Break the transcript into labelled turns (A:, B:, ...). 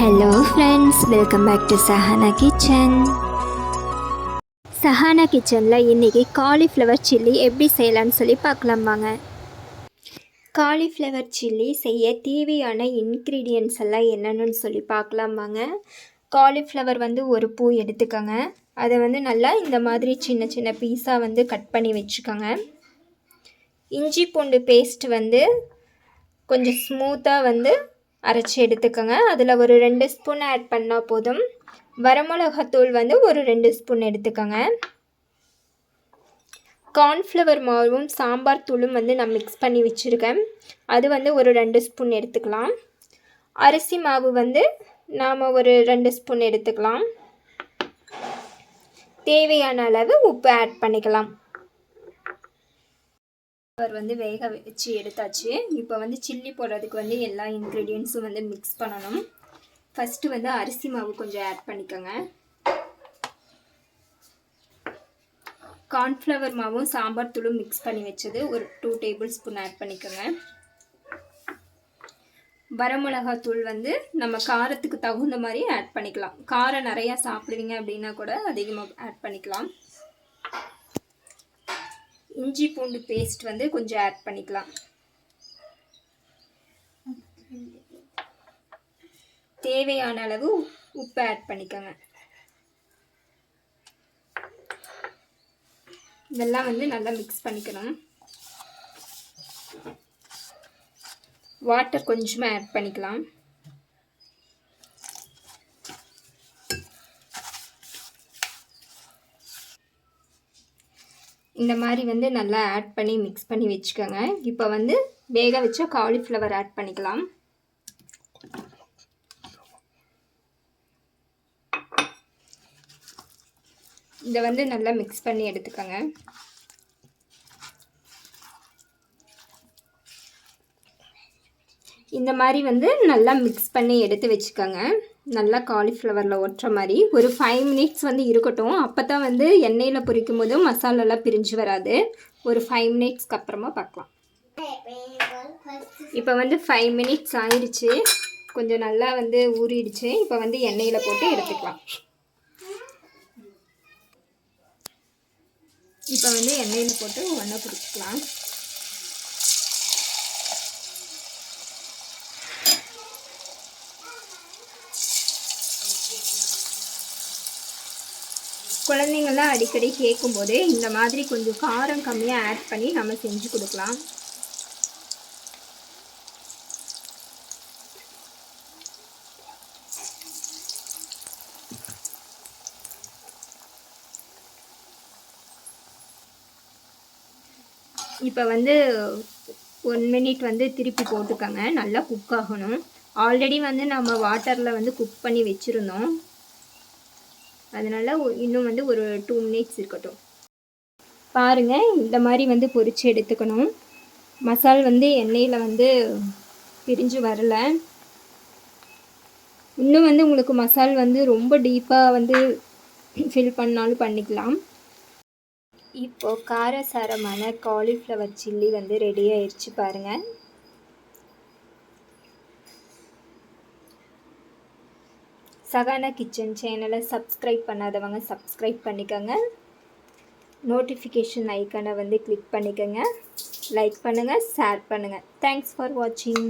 A: Hello friends welcome back to Sahana kitchen Sahana கிச்சனில் இன்றைக்கி cauliflower chilli எப்படி செய்யலான்னு சொல்லி பார்க்கலாம் வாங்க. காலிஃப்ளவர் சில்லி செய்ய தேவையான இன்க்ரீடியன்ஸ் எல்லாம் என்னென்னு சொல்லி பார்க்கலாம் வாங்க. காலிஃப்ளவர் வந்து ஒரு பூ எடுத்துக்கோங்க. அதை வந்து நல்லா இந்த மாதிரி சின்ன சின்ன பீஸாக வந்து கட் பண்ணி வச்சுக்கோங்க. இஞ்சி பூண்டு பேஸ்ட் வந்து கொஞ்சம் ஸ்மூத்தாக வந்து அரைச்சி எடுத்துக்கோங்க. அதில் ஒரு ரெண்டு ஸ்பூன் ஆட் பண்ணால் போதும். வரமிளகாத்தூள் வந்து ஒரு ரெண்டு ஸ்பூன் எடுத்துக்கோங்க. கார்ன்ஃப்ளவர் மாவும் சாம்பார் தூளும் வந்து நான் மிக்ஸ் பண்ணி வச்சுருக்கேன். அது வந்து ஒரு ரெண்டு ஸ்பூன் எடுத்துக்கலாம். அரிசி மாவு வந்து நாம் ஒரு ரெண்டு ஸ்பூன் எடுத்துக்கலாம். தேவையான அளவு உப்பு ஆட் பண்ணிக்கலாம். காலிஃப்ளவர் வந்து வேக வச்சு எடுத்தாச்சு. இப்போ வந்து சில்லி போடுறதுக்கு வந்து எல்லா இன்க்ரீடியன்ஸும் வந்து மிக்ஸ் பண்ணணும். ஃபஸ்ட்டு வந்து அரிசி மாவு கொஞ்சம் ஆட் பண்ணிக்கோங்க. கார்ன்ஃப்ளவர் மாவும் சாம்பார் தூளும் மிக்ஸ் பண்ணி வச்சது ஒரு டூ டேபிள் ஸ்பூன் ஆட் பண்ணிக்கோங்க வரமிளகாத்தூள் வந்து நம்ம காரத்துக்கு தகுந்த மாதிரி ஆட் பண்ணிக்கலாம். காரம் நிறையா சாப்பிடுவீங்க அப்படின்னா கூட அதிகமாக ஆட் பண்ணிக்கலாம். இஞ்சி பூண்டு பேஸ்ட் வந்து கொஞ்சம் ஆட் பண்ணிக்கலாம். தேவையான அளவு உப்பு ஆட் பண்ணிக்கோங்க. இதெல்லாம் வந்து நல்லா மிக்ஸ் பண்ணிக்கணும். வாட்டர் கொஞ்சமாக ஆட் பண்ணிக்கலாம். இந்த மாதிரி வந்து நல்லா ஆட் பண்ணி மிக்ஸ் பண்ணி வச்சுக்கோங்க. இப்போ வந்து வேக வச்ச காலிஃப்ளவர் ஆட் பண்ணிக்கலாம். இதை வந்து நல்லா மிக்ஸ் பண்ணி எடுத்துக்கோங்க. இந்த மாதிரி வந்து நல்லா மிக்ஸ் பண்ணி எடுத்து வச்சுக்கோங்க. நல்லா காலிஃப்ளவரில் ஒட்டுற மாதிரி. ஒரு ஃபைவ் மினிட்ஸ் வந்து இருக்கட்டும். அப்போ தான் வந்து எண்ணெயில் பொரிக்கும் போது மசாலாலாம் பிரிஞ்சு வராது. ஒரு ஃபைவ் மினிட்ஸ்க்கு அப்புறமா பார்க்கலாம். இப்போ வந்து ஃபைவ் மினிட்ஸ் ஆயிடுச்சு. கொஞ்சம் நல்லா வந்து ஊறிடுச்சு. இப்போ வந்து எண்ணெயில் போட்டு எடுத்துக்கலாம். இப்போ வந்து எண்ணெயில் போட்டு ஒன்றா பிடிச்சிக்கலாம் குழந்தைங்கள்லாம் அடிக்கடி கேட்கும்போது இந்த மாதிரி கொஞ்சம் காரம் கம்மியாக ஆட் பண்ணி நம்ம செஞ்சு கொடுக்கலாம். இப்போ வந்து ஒன் மினிட் வந்து திருப்பி போட்டுக்கோங்க. நல்லா குக் ஆகணும். ஆல்ரெடி வந்து நம்ம வாட்டரில் வந்து குக் பண்ணி வச்சுருந்தோம். அதனால் இன்னும் வந்து ஒரு டூ மினிட்ஸ் இருக்கட்டும். பாருங்கள் இந்த மாதிரி வந்து பொரித்து எடுத்துக்கணும். மசால் வந்து எண்ணெயில் வந்து பிரிஞ்சு வரல. இன்னும் வந்து உங்களுக்கு மசால் வந்து ரொம்ப டீப்பாக வந்து ஃபில் பண்ணாலும் பண்ணிக்கலாம். இப்போது காரசாரமான காலிஃப்ளவர் சில்லி வந்து ரெடி ஆயிடுச்சு பாருங்கள் சகானா கிச்சன் சேனலை சப்ஸ்கிரைப் பண்ணாதவங்க சப்ஸ்கிரைப் பண்ணிக்கோங்க. நோட்டிஃபிகேஷன் ஐக்கனை வந்து கிளிக் பண்ணிக்கோங்க. லைக் பண்ணுங்கள் ஷேர் பண்ணுங்கள் தேங்க்ஸ் ஃபார் வாட்சிங்